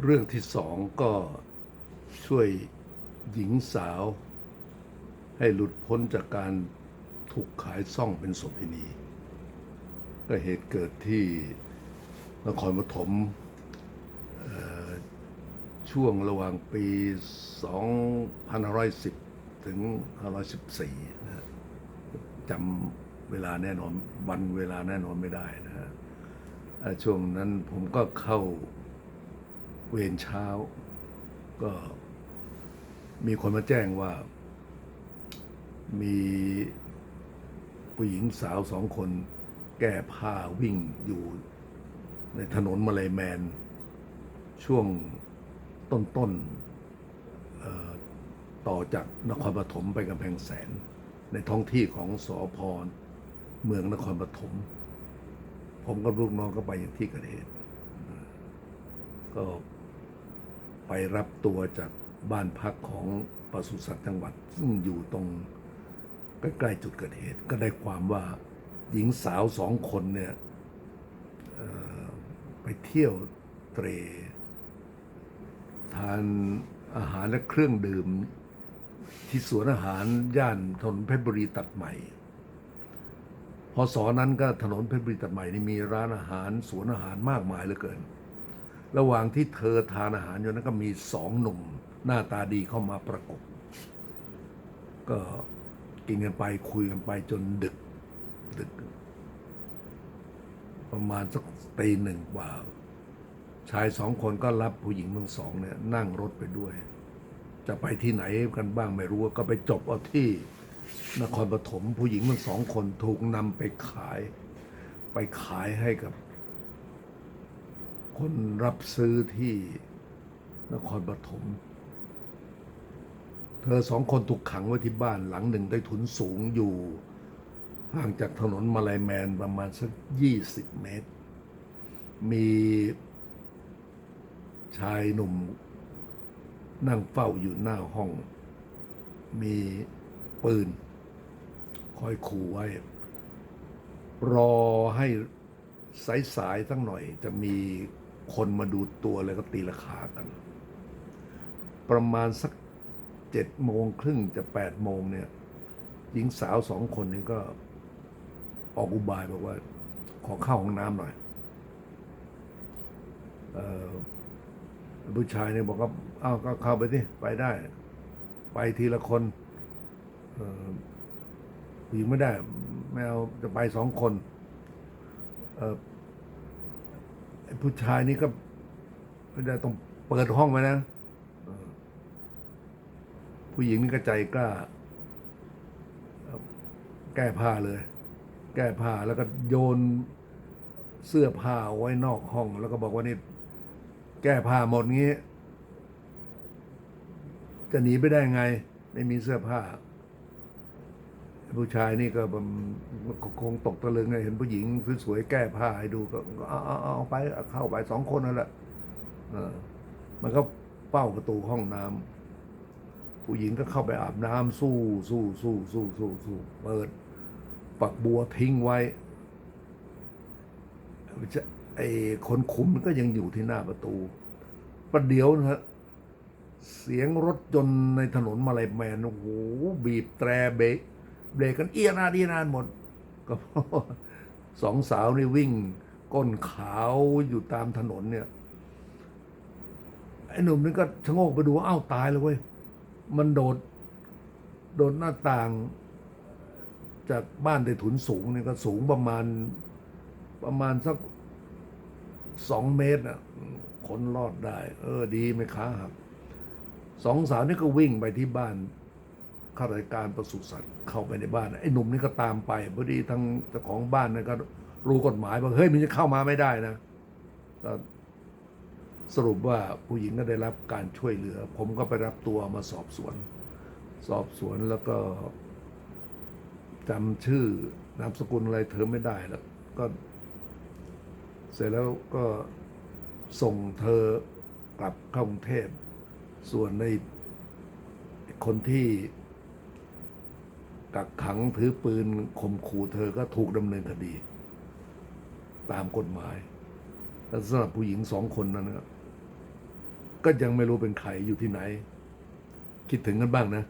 เรื่องที่สองก็ช่วยหญิงสาว ให้หลุดพ้นจากการถูกขายซ่องเป็นโสเภณีก็เหตุเกิดที่นครปฐมช่วงระหว่างปี 2510 ถึง514 นะจำเวลาแน่นอนวันเวลาแน่นอนไม่ได้นะฮะช่วงนั้นผมก็เข้า เวรเช้า ก็มีคนมาแจ้งว่า มีผู้หญิงสาวสองคน แก้ผ้าวิ่งอยู่ในถนนมาลยแมน ช่วงต้นๆเอ่อต่อจากนครปฐมไปกำแพงแสน ในท้องที่ของสอพรเมืองนครปฐมผมกับลูกน้องก็ไปอย่างที่เกิดเหตุก็ ไปรับตัวจากบ้านพักของปศุสัตว์จังหวัด ซึ่งอยู่ตรงใกล้ๆจุดเกิดเหตุ ก็ได้ความว่าหญิงสาวสองคนเนี่ยไปเที่ยวเตรทานอาหารและเครื่องดื่ม ที่สวนอาหารย่านถนนเพชรบุรีตัดใหม่ พอสอนั้นก็ถนนเพชรบุรีตัดใหม่นี่มีร้านอาหารสวนอาหารมากมายเหลือเกิน ระหว่างที่เธอทานอาหารอยู่นั้นก็มีสองหนุ่มหน้าตาดีเข้ามาประกบ ก็กินกันไปคุยกันไปจนดึก ดึก ประมาณสักตีหนึ่งกว่า ชายสองคนก็รับผู้หญิงทั้งสองเนี่ยนั่งรถไปด้วย จะไปที่ไหนกันบ้างไม่รู้ก็ไปจบเอาที่นครปฐมผู้หญิงทั้งสองคนถูกนำไปขาย ไปขายให้กับ คนรับซื้อที่นครปฐม เธอสองคนถูกขังไว้ที่บ้านหลังหนึ่งใต้ถุนสูงอยู่ห่างจากถนนมาลายแมนประมาณสักยี่สิบเมตร มีชายหนุ่ม นั่งเฝ้าอยู่หน้าห้อง มีปืน คอยขู่ไว้ รอให้สายๆสักหน่อยจะมี คนมาดูตัวแล้วก็ตีราคากัน ประมาณสักเจ็ดโมงครึ่งจะแปดโมงเนี่ย หญิงสาวสองคนนี้ก็ออกอุบายบอกว่า ขอเข้าห้องน้ำหน่อยผู้ชายเนี่ยบอกว่าอ้าวก็เข้าไปสิไปได้ ไปทีละคนเอ่อผู้หญิงไม่ได้ ไม่เอาจะไปสองคน ผู้ชายนี่ก็ได้ต้องเปิดห้องไว้นะ ผู้หญิงนี่ก็ใจกล้า แก้ผ้าเลย แก้ผ้าแล้วก็โยนเสื้อผ้าไว้นอกห้อง แล้วก็บอกว่านี่แก้ผ้าหมดงี้ จะหนีไปได้ไง ไม่มีเสื้อผ้า ผู้ชายนี่ก็แบบคงตกตะลึงไงเห็นผู้หญิงสวยๆแก้ผ้าให้ดูก็เอาเอาเอาไปเข้าไปสองคนนั่นแหละมันก็เป้าประตูห้องน้ำผู้หญิงก็เข้าไปอาบน้ำสู้สู้สู้สู้สู้สู้เปิดฝักบัวทิ้งไว้จะไอ้คนคุมมันก็ยังอยู่ที่หน้าประตูประเดี๋ยวนะฮะเสียงรถยนต์ในถนนมาลายแมนโอ้โหบีบแตรเบรก เบรกกันเอียนาดีนานหมด ก็เพราะสองสาวนี่วิ่ง ก้นขาวอยู่ตามถนนเนี่ยไอ้หนุ่มนี่ก็ชะโงกไปดูอ้าวตายเลยเว้ย มันโดด โดดหน้าต่าง จากบ้านใต้ถุนสูงเนี่ยก็สูงประมาณ ประมาณสักสองเมตรอะคนรอดได้ เออดีไม่ขาหักสองสาวนี่ก็วิ่งไปที่บ้าน ข้าราชการปศุสัตว์เข้าไปในบ้านไอ้หนุ่มนี่ก็ตามไปพอดีทางเจ้าของบ้านนี่ยก็รู้กฎหมายบอกเฮ้ยมันจะเข้ามาไม่ได้นะก็สรุปว่าผู้หญิงก็ได้รับการช่วยเหลือ ผมก็ไปรับตัวมาสอบสวน สอบสวนแล้วก็จำชื่อนามสกุลอะไรเธอไม่ได้แล้วก็เสร็จแล้วก็ส่งเธอกลับเข้ากรุงเทพส่วนในคนที่ กักขังถือปืนข่มขู่เธอก็ถูกดำเนินคดี ตามกฎหมายแล้วสำหรับผู้หญิงสองคนนั้นก็ยังไม่รู้เป็นใครอยู่ที่ไหน คิดถึงกันบ้างนะ